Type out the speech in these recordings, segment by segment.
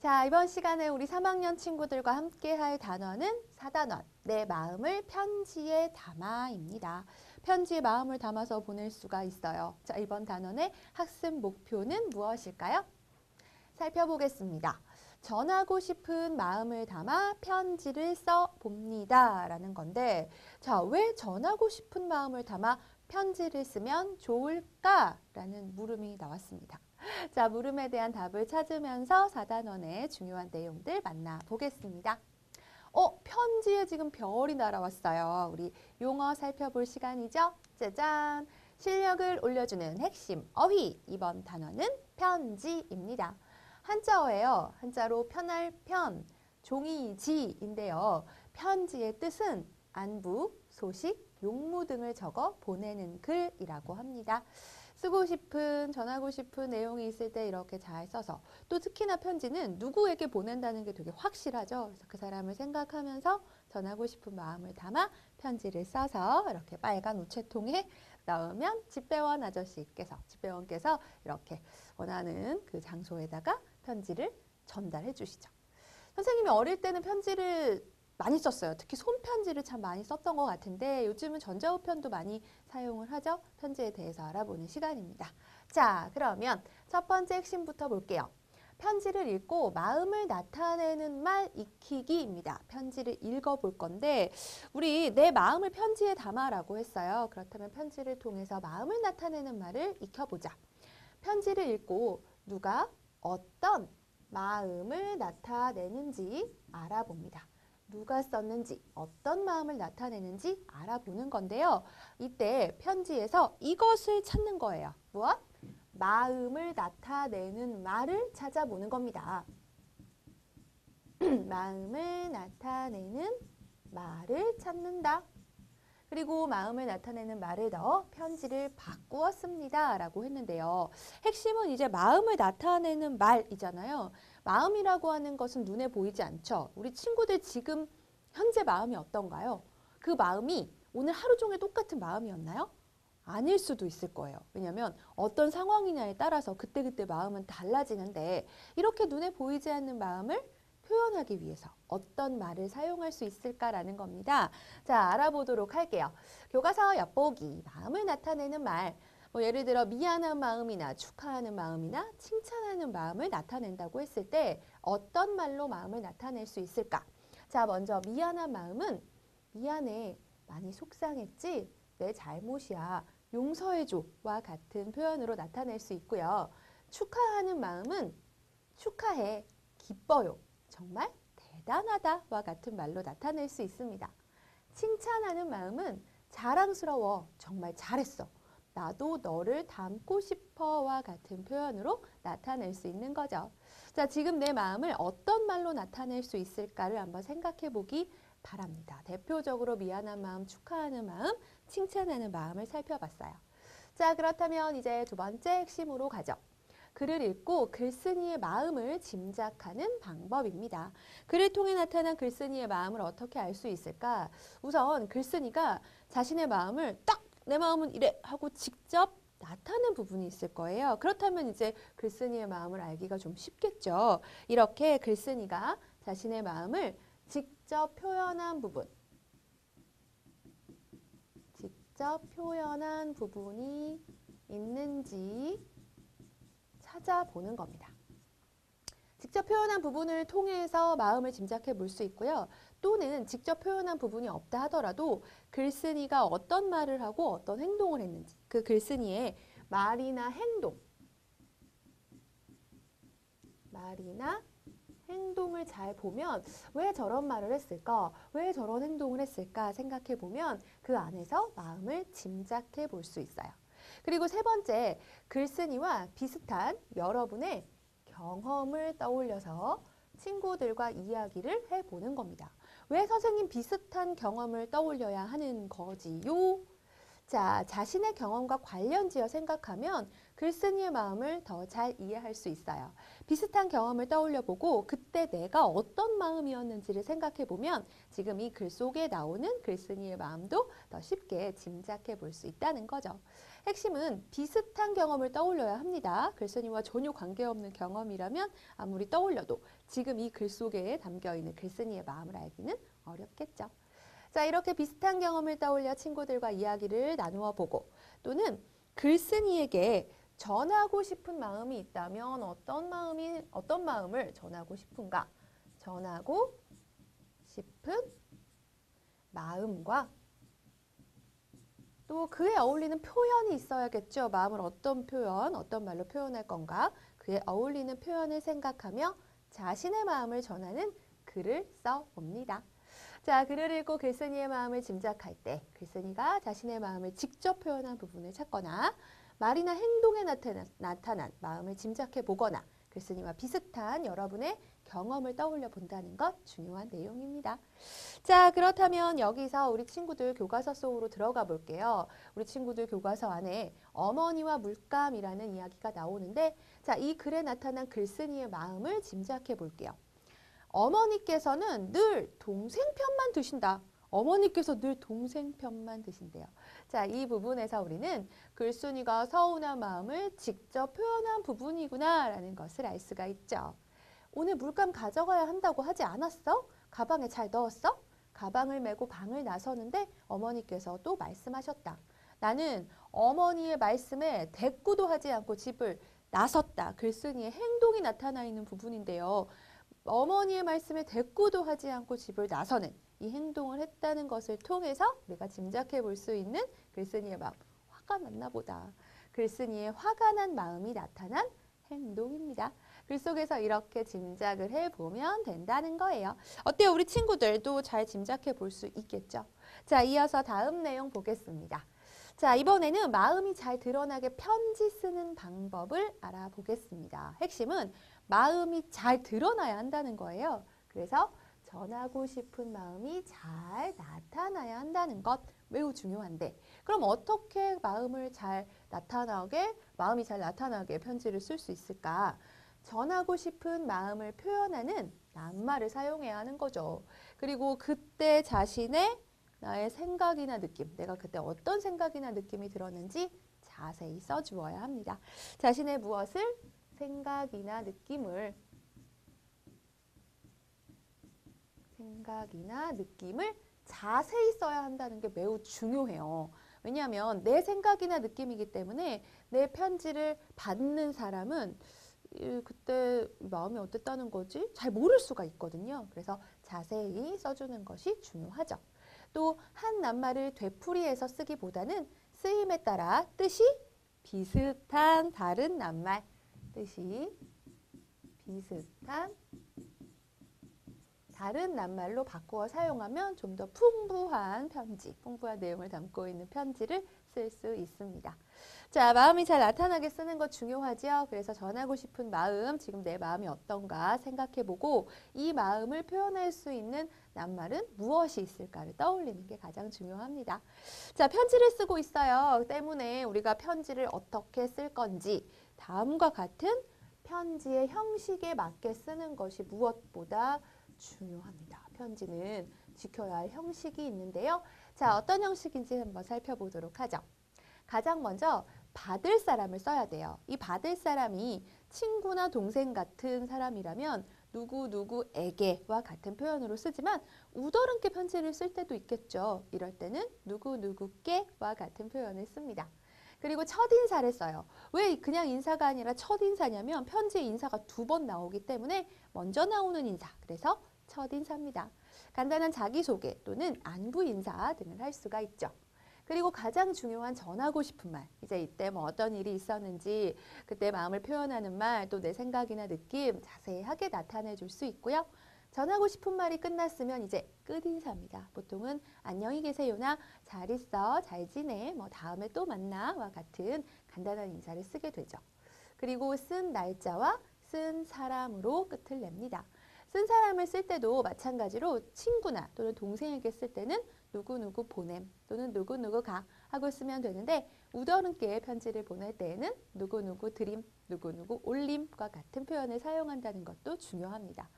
자, 이번 시간에 우리 3학년 친구들과 함께 할 단어는 사단원, 내 마음을 편지에 담아입니다. 편지에 마음을 담아서 보낼 수가 있어요. 자, 이번 단원의 학습 목표는 무엇일까요? 살펴보겠습니다. 전하고 싶은 마음을 담아 편지를 써 봅니다. 라는 건데, 자, 왜 전하고 싶은 마음을 담아 편지를 쓰면 좋을까? 라는 물음이 나왔습니다. 자, 물음에 대한 답을 찾으면서 4단원의 중요한 내용들 만나보겠습니다. 어, 편지에 지금 별이 날아왔어요. 우리 용어 살펴볼 시간이죠? 짜잔! 실력을 올려주는 핵심 어휘. 이번 단어는 편지입니다. 한자어예요. 한자로 편할 편, 종이지인데요. 편지의 뜻은 안부, 소식, 용무 등을 적어 보내는 글이라고 합니다. 쓰고 싶은, 전하고 싶은 내용이 있을 때 이렇게 잘 써서 또 특히나 편지는 누구에게 보낸다는 게 되게 확실하죠. 그래서 그 사람을 생각하면서 전하고 싶은 마음을 담아 편지를 써서 이렇게 빨간 우체통에 넣으면 집배원 아저씨께서, 집배원께서 이렇게 원하는 그 장소에다가 편지를 전달해 주시죠. 선생님이 어릴 때는 편지를 많이 썼어요. 특히 손편지를 참 많이 썼던 것 같은데 요즘은 전자우편도 많이 사용을 하죠. 편지에 대해서 알아보는 시간입니다. 자, 그러면 첫 번째 핵심부터 볼게요. 편지를 읽고 마음을 나타내는 말 익히기입니다. 편지를 읽어볼 건데 우리 내 마음을 편지에 담아라고 했어요. 그렇다면 편지를 통해서 마음을 나타내는 말을 익혀보자. 편지를 읽고 누가 어떤 마음을 나타내는지 알아봅니다. 누가 썼는지 어떤 마음을 나타내는지 알아보는 건데요. 이때 편지에서 이것을 찾는 거예요. 무엇? 마음을 나타내는 말을 찾아보는 겁니다. 마음을 나타내는 말을 찾는다. 그리고 마음을 나타내는 말을 넣어 편지를 바꾸었습니다. 라고 했는데요. 핵심은 이제 마음을 나타내는 말이잖아요. 마음이라고 하는 것은 눈에 보이지 않죠. 우리 친구들 지금 현재 마음이 어떤가요? 그 마음이 오늘 하루 종일 똑같은 마음이었나요? 아닐 수도 있을 거예요. 왜냐하면 어떤 상황이냐에 따라서 그때그때 마음은 달라지는데 이렇게 눈에 보이지 않는 마음을 표현하기 위해서 어떤 말을 사용할 수 있을까라는 겁니다. 자, 알아보도록 할게요. 교과서 엿보기, 마음을 나타내는 말. 뭐 예를 들어 미안한 마음이나 축하하는 마음이나 칭찬하는 마음을 나타낸다고 했을 때 어떤 말로 마음을 나타낼 수 있을까? 자, 먼저 미안한 마음은 미안해. 많이 속상했지? 내 잘못이야. 용서해줘와 같은 표현으로 나타낼 수 있고요. 축하하는 마음은 축하해. 기뻐요. 정말 대단하다와 같은 말로 나타낼 수 있습니다. 칭찬하는 마음은 자랑스러워. 정말 잘했어. 나도 너를 닮고 싶어와 같은 표현으로 나타낼 수 있는 거죠. 자, 지금 내 마음을 어떤 말로 나타낼 수 있을까를 한번 생각해 보기 바랍니다. 대표적으로 미안한 마음, 축하하는 마음, 칭찬하는 마음을 살펴봤어요. 자, 그렇다면 이제 두 번째 핵심으로 가죠. 글을 읽고 글쓴이의 마음을 짐작하는 방법입니다. 글을 통해 나타난 글쓴이의 마음을 어떻게 알 수 있을까? 우선 글쓴이가 자신의 마음을 딱 내 마음은 이래 하고 직접 나타낸 부분이 있을 거예요. 그렇다면 이제 글쓴이의 마음을 알기가 좀 쉽겠죠. 이렇게 글쓴이가 자신의 마음을 직접 표현한 부분, 직접 표현한 부분이 있는지 찾아보는 겁니다. 직접 표현한 부분을 통해서 마음을 짐작해 볼 수 있고요. 또는 직접 표현한 부분이 없다 하더라도 글쓴이가 어떤 말을 하고 어떤 행동을 했는지 그 글쓴이의 말이나 행동 말이나 행동을 잘 보면 왜 저런 말을 했을까? 왜 저런 행동을 했을까? 생각해 보면 그 안에서 마음을 짐작해 볼 수 있어요. 그리고 세 번째, 글쓴이와 비슷한 여러분의 경험을 떠올려서 친구들과 이야기를 해보는 겁니다. 왜 선생님 비슷한 경험을 떠올려야 하는 거지요? 자, 자신의 경험과 관련지어 생각하면 글쓴이의 마음을 더 잘 이해할 수 있어요. 비슷한 경험을 떠올려 보고 그때 내가 어떤 마음이었는지를 생각해 보면 지금 이 글 속에 나오는 글쓴이의 마음도 더 쉽게 짐작해 볼 수 있다는 거죠. 핵심은 비슷한 경험을 떠올려야 합니다. 글쓴이와 전혀 관계없는 경험이라면 아무리 떠올려도 지금 이 글 속에 담겨 있는 글쓴이의 마음을 알기는 어렵겠죠. 자, 이렇게 비슷한 경험을 떠올려 친구들과 이야기를 나누어 보고 또는 글쓴이에게 전하고 싶은 마음이 있다면 어떤 마음이 어떤 마음을 전하고 싶은가? 전하고 싶은 마음과 또 그에 어울리는 표현이 있어야겠죠. 마음을 어떤 표현, 어떤 말로 표현할 건가? 그에 어울리는 표현을 생각하며 자신의 마음을 전하는 글을 써봅니다. 자, 글을 읽고 글쓴이의 마음을 짐작할 때 글쓴이가 자신의 마음을 직접 표현한 부분을 찾거나 말이나 행동에 나타난, 나타난 마음을 짐작해 보거나 글쓴이와 비슷한 여러분의 경험을 떠올려 본다는 것 중요한 내용입니다. 자, 그렇다면 여기서 우리 친구들 교과서 속으로 들어가 볼게요. 우리 친구들 교과서 안에 어머니와 물감이라는 이야기가 나오는데 자, 이 글에 나타난 글쓴이의 마음을 짐작해 볼게요. 어머니께서는 늘 동생 편만 드신다. 어머니께서 늘 동생 편만 드신대요. 자, 이 부분에서 우리는 글쓴이가 서운한 마음을 직접 표현한 부분이구나라는 것을 알 수가 있죠. 오늘 물감 가져가야 한다고 하지 않았어? 가방에 잘 넣었어? 가방을 메고 방을 나서는데 어머니께서 또 말씀하셨다. 나는 어머니의 말씀에 대꾸도 하지 않고 집을 나섰다. 글쓴이의 행동이 나타나 있는 부분인데요. 어머니의 말씀에 대꾸도 하지 않고 집을 나서는 이 행동을 했다는 것을 통해서 우리가 짐작해 볼 수 있는 글쓴이의 마음. 화가 났나 보다. 글쓴이의 화가 난 마음이 나타난 행동입니다. 글 속에서 이렇게 짐작을 해보면 된다는 거예요. 어때요? 우리 친구들도 잘 짐작해 볼 수 있겠죠? 자, 이어서 다음 내용 보겠습니다. 자, 이번에는 마음이 잘 드러나게 편지 쓰는 방법을 알아보겠습니다. 핵심은 마음이 잘 드러나야 한다는 거예요. 그래서 전하고 싶은 마음이 잘 나타나야 한다는 것 매우 중요한데 그럼 어떻게 마음을 잘 나타나게 마음이 잘 나타나게 편지를 쓸 수 있을까? 전하고 싶은 마음을 표현하는 낱말을 사용해야 하는 거죠. 그리고 그때 자신의 나의 생각이나 느낌, 내가 그때 어떤 생각이나 느낌이 들었는지 자세히 써주어야 합니다. 자신의 무엇을 생각이나 느낌을 생각이나 느낌을 자세히 써야 한다는 게 매우 중요해요. 왜냐하면 내 생각이나 느낌이기 때문에 내 편지를 받는 사람은 그때 마음이 어땠다는 거지? 잘 모를 수가 있거든요. 그래서 자세히 써주는 것이 중요하죠. 또 한 낱말을 되풀이해서 쓰기보다는 쓰임에 따라 뜻이 비슷한 다른 낱말, 뜻이 비슷한 다른 낱말로 바꾸어 사용하면 좀 더 풍부한 편지, 풍부한 내용을 담고 있는 편지를 쓸 수 있습니다. 자, 마음이 잘 나타나게 쓰는 것 중요하죠. 그래서 전하고 싶은 마음, 지금 내 마음이 어떤가 생각해보고 이 마음을 표현할 수 있는 낱말은 무엇이 있을까를 떠올리는 게 가장 중요합니다. 자, 편지를 쓰고 있어요. 때문에 우리가 편지를 어떻게 쓸 건지 다음과 같은 편지의 형식에 맞게 쓰는 것이 무엇보다 중요합니다. 편지는 지켜야 할 형식이 있는데요. 자, 어떤 형식인지 한번 살펴보도록 하죠. 가장 먼저 받을 사람을 써야 돼요. 이 받을 사람이 친구나 동생 같은 사람이라면 누구누구에게와 같은 표현으로 쓰지만 우더른께 편지를 쓸 때도 있겠죠. 이럴 때는 누구누구께와 같은 표현을 씁니다. 그리고 첫 인사를 써요. 왜 그냥 인사가 아니라 첫 인사냐면 편지에 인사가 두 번 나오기 때문에 먼저 나오는 인사. 그래서 첫 인사입니다. 간단한 자기소개 또는 안부 인사 등을 할 수가 있죠. 그리고 가장 중요한 전하고 싶은 말. 이제 이때 뭐 어떤 일이 있었는지 그때 마음을 표현하는 말, 또 내 생각이나 느낌 자세하게 나타내 줄 수 있고요. 전하고 싶은 말이 끝났으면 이제 끝인사입니다. 보통은 안녕히 계세요나 잘 있어, 잘 지내, 뭐 다음에 또 만나와 같은 간단한 인사를 쓰게 되죠. 그리고 쓴 날짜와 쓴 사람으로 끝을 냅니다. 쓴 사람을 쓸 때도 마찬가지로 친구나 또는 동생에게 쓸 때는 누구누구 보냄 또는 누구누구 가 하고 쓰면 되는데 우더른께 편지를 보낼 때에는 누구누구 드림, 누구누구 올림과 같은 표현을 사용한다는 것도 중요합니다.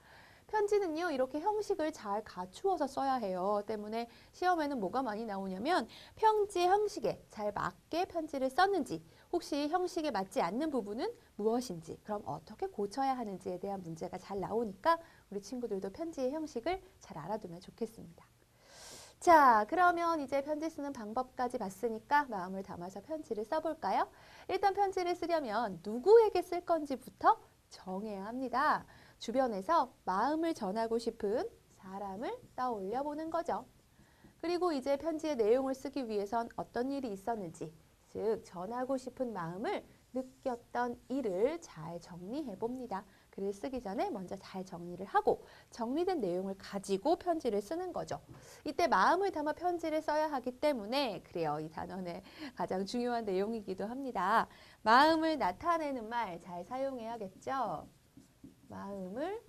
편지는요, 이렇게 형식을 잘 갖추어서 써야 해요. 때문에 시험에는 뭐가 많이 나오냐면 편지 형식에 잘 맞게 편지를 썼는지, 혹시 형식에 맞지 않는 부분은 무엇인지, 그럼 어떻게 고쳐야 하는지에 대한 문제가 잘 나오니까 우리 친구들도 편지의 형식을 잘 알아두면 좋겠습니다. 자, 그러면 이제 편지 쓰는 방법까지 봤으니까 마음을 담아서 편지를 써볼까요? 일단 편지를 쓰려면 누구에게 쓸 건지부터 정해야 합니다. 주변에서 마음을 전하고 싶은 사람을 떠올려 보는 거죠. 그리고 이제 편지의 내용을 쓰기 위해선 어떤 일이 있었는지, 즉 전하고 싶은 마음을 느꼈던 일을 잘 정리해 봅니다. 글을 쓰기 전에 먼저 잘 정리를 하고 정리된 내용을 가지고 편지를 쓰는 거죠. 이때 마음을 담아 편지를 써야 하기 때문에 그래요. 이 단원의 가장 중요한 내용이기도 합니다. 마음을 나타내는 말 잘 사용해야겠죠. 마음을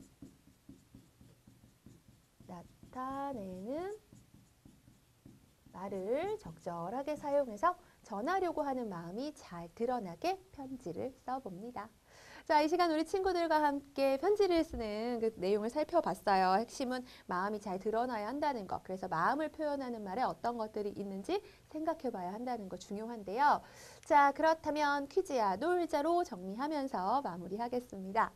나타내는 말을 적절하게 사용해서 전하려고 하는 마음이 잘 드러나게 편지를 써봅니다. 자, 이 시간 우리 친구들과 함께 편지를 쓰는 그 내용을 살펴봤어요. 핵심은 마음이 잘 드러나야 한다는 것. 그래서 마음을 표현하는 말에 어떤 것들이 있는지 생각해 봐야 한다는 거 중요한데요. 자, 그렇다면 퀴즈야 놀자로 정리하면서 마무리하겠습니다.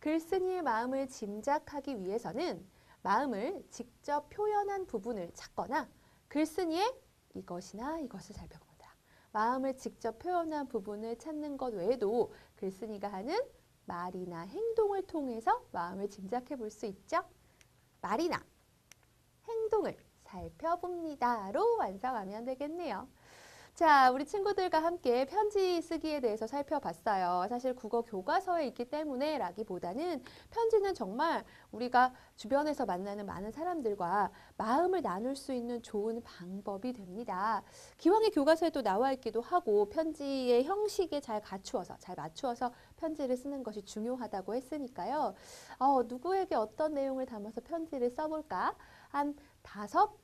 글쓴이의 마음을 짐작하기 위해서는 마음을 직접 표현한 부분을 찾거나 글쓴이의 이것이나 이것을 살펴봅니다. 마음을 직접 표현한 부분을 찾는 것 외에도 글쓴이가 하는 말이나 행동을 통해서 마음을 짐작해 볼 수 있죠. 말이나 행동을 살펴봅니다로 완성하면 되겠네요. 자, 우리 친구들과 함께 편지 쓰기에 대해서 살펴봤어요. 사실 국어 교과서에 있기 때문에 라기보다는 편지는 정말 우리가 주변에서 만나는 많은 사람들과 마음을 나눌 수 있는 좋은 방법이 됩니다. 기왕에 교과서에도 나와 있기도 하고 편지의 형식에 잘 갖추어서 잘 맞추어서 편지를 쓰는 것이 중요하다고 했으니까요. 어, 누구에게 어떤 내용을 담아서 편지를 써볼까? 한 다섯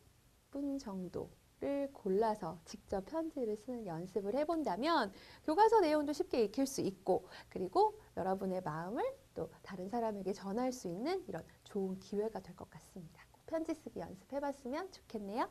분 정도 를 골라서 직접 편지를 쓰는 연습을 해본다면 교과서 내용도 쉽게 익힐 수 있고 그리고 여러분의 마음을 또 다른 사람에게 전할 수 있는 이런 좋은 기회가 될 것 같습니다. 편지 쓰기 연습해봤으면 좋겠네요.